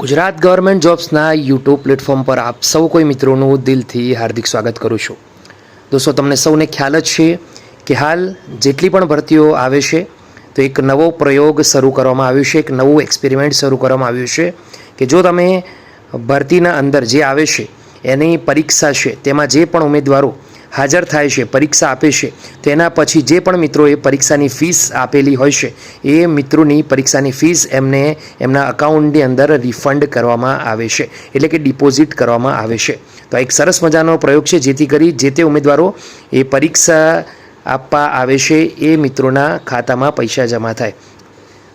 Gujarat government જોબ્સના YouTube platform પર આપ સૌ કોઈ મિત્રોનું દિલથી હાર્દિક સ્વાગત કરું છું. દોસ્તો, તમને સૌને ખ્યાલ જ છે કે હાલ જેટલી પણ ભરતીઓ આવે છે, તો એક નવો પ્રયોગ શરૂ કરવામાં આવ્યો છે, એક નવું એક્સપેરિમેન્ટ શરૂ કરવામાં આવ્યું છે કે જો તમે ભરતીના અંદર જે આવે છે, એની પરીક્ષા છે, તેમાં જે પણ ઉમેદવારો હાજર થાય છે, પરીક્ષા આપે છે. તેના પછી જે પણ મિત્રોએ પરીક્ષાની ફીસ આપેલી હોય છે, એ મિત્રોની પરીક્ષાની ફીસ એમને એમના અકાઉન્ટની અંદર રિફંડ કરવામાં આવે છે, એટલે કે ડિપોઝિટ કરવામાં આવે છે. તો એક સરસ મજાનો પ્રયોગ છે, જેથી કરી જે તે ઉમેદવારો એ પરીક્ષા આપવા આવે છે, એ મિત્રોના ખાતામાં પૈસા જમા થાય.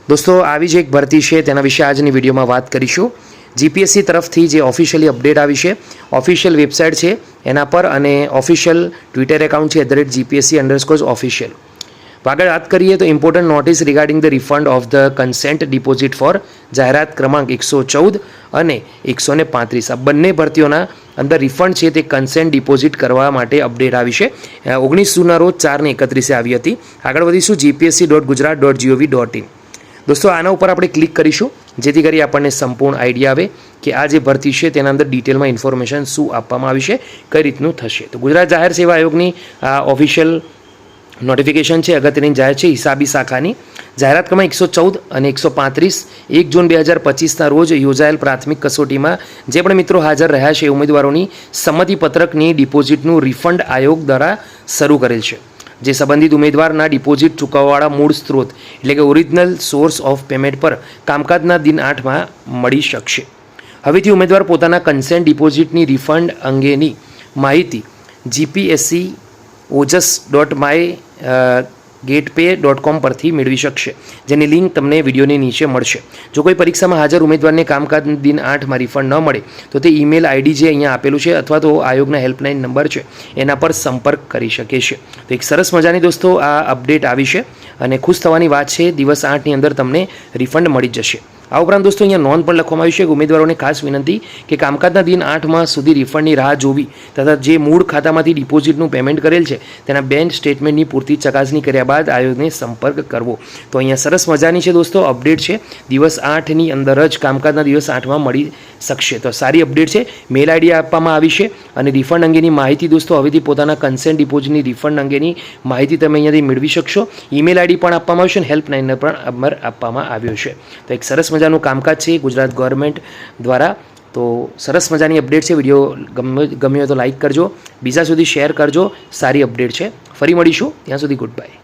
દોસ્તો, આવી જ એક ભરતી છે, તેના વિશે આજની વિડીયોમાં વાત કરીશું. જીપીએસસી તરફથી જે ઓફિશિયલી અપડેટ આવી છે ઓફિશિયલ વેબસાઇટ છે, એના પર અને ઓફિશિયલ ટ્વિટર એકાઉન્ટ છે at the rate GPSC underscore official આગળ વાત કરીએ તો important notice regarding the refund of the consent deposit for જાહેરાત ક્રમાંક એકસો ચૌદ અને એકસો ને પાંત્રીસ. આ બંને ભરતીઓના અંદર રિફંડ છે તે કન્સેન્ટ ડિપોઝિટ કરવા માટે અપડેટ આવી છે. ઓગણીસ જૂનના રોજ ચારને એકત્રીસે આવી હતી. આગળ વધીશું GPSC dot Gujarat dot G O V dot in દોસ્તો, આના ઉપર આપણે ક્લિક કરીશું. જેથી કરી આપણને સંપૂર્ણ આઈડિયા આવે કે આ જે ભરતી છે તેના અંદર ડિટેલમાં ઇન્ફોર્મેશન શું આપવામાં આવી છે, કઈ રીતનું થશે. તો ગુજરાત જાહેર સેવા આયોગની આ ઓફિશિયલ નોટિફિકેશન છે, અગત્યની જાહેર છે, હિસાબી શાખાની. જાહેરાત ક્રમાંક એકસો ચૌદ અને એકસો પાંત્રીસ, એક જૂન બે હજાર પચીસના રોજ યોજાયેલ પ્રાથમિક કસોટીમાં જે પણ મિત્રો હાજર રહ્યા છે ઉમેદવારોની સંમતિપત્રકની ડિપોઝિટનું રિફંડ આયોગ દ્વારા શરૂ કરેલ છે. જે સંબંધિત ઉમેદવારના ડિપોઝિટ ચૂકવવાવાળા મૂળ સ્ત્રોત, એટલે કે ઓરિજિનલ સોર્સ ઓફ પેમેન્ટ પર કામકાજના દિન આઠમાં મળી શકશે. હવેથી ઉમેદવાર પોતાના કન્સેન્ટ ડિપોઝિટની રિફંડ અંગેની માહિતી GPSC Ojas dot my getpay dot com પરથી મેળવી શકશે, જેની લિંક તમને વિડીયોની નીચે મળશે. જો કોઈ પરીક્ષામાં હાજર ઉમેદવારને કામકાજ દિન આઠમાં રિફંડ ન મળે, તો તે ઈમેલ આઈડી જે અહીંયા આપેલું છે અથવા તો આયોગના હેલ્પલાઇન નંબર છે, એના પર સંપર્ક કરી શકે છે. તો એક સરસ મજાની દોસ્તો, આ અપડેટ આવી છે અને ખુશ થવાની વાત છે, દિવસ આઠની અંદર તમને રિફંડ મળી જશે. આ ઉપરાંત દોસ્તો, અહીંયા નોંધ પણ લખવામાં આવી છે કે ઉમેદવારોને ખાસ વિનંતી કે કામકાજના દિન આઠમાં સુધી રિફંડની રાહ જોવી તથા જે મૂળ ખાતામાંથી ડિપોઝિટનું પેમેન્ટ કરેલ છે તેના બેંક સ્ટેટમેન્ટની પૂરતી ચકાસણી કર્યા બાદ આયોગને સંપર્ક કરવો. તો અહીંયા સરસ મજાની છે દોસ્તો, અપડેટ છે. દિવસ આઠની અંદર જ કામકાજના દિવસ આઠમાં મળી શકશે. તો સારી અપડેટ છે. મેલ આઈડી આપવામાં આવી છે અને રિફંડ અંગેની માહિતી દોસ્તો, હવેથી પોતાના કન્સેન્ટ ડિપોઝિટની રિફંડ અંગેની માહિતી તમે અહીંયાથી મેળવી શકશો. ઈમેલ આઈડી પણ આપવામાં આવશે અને હેલ્પલાઇનને પણ નંબર આપવામાં આવ્યો છે. તો એક સરસ મજાનું કામકાજ છે ગુજરાત ગવર્મેન્ટ દ્વારા. તો સરસ મજાની અપડેટ છે. વીડિયો ગમે, ગમ્યો તો લાઇક કરજો. બીજા સુધી શેર કરજો. સારી અપડેટ છે. ફરી મળીશું. ત્યાં સુધી ગુડ બાય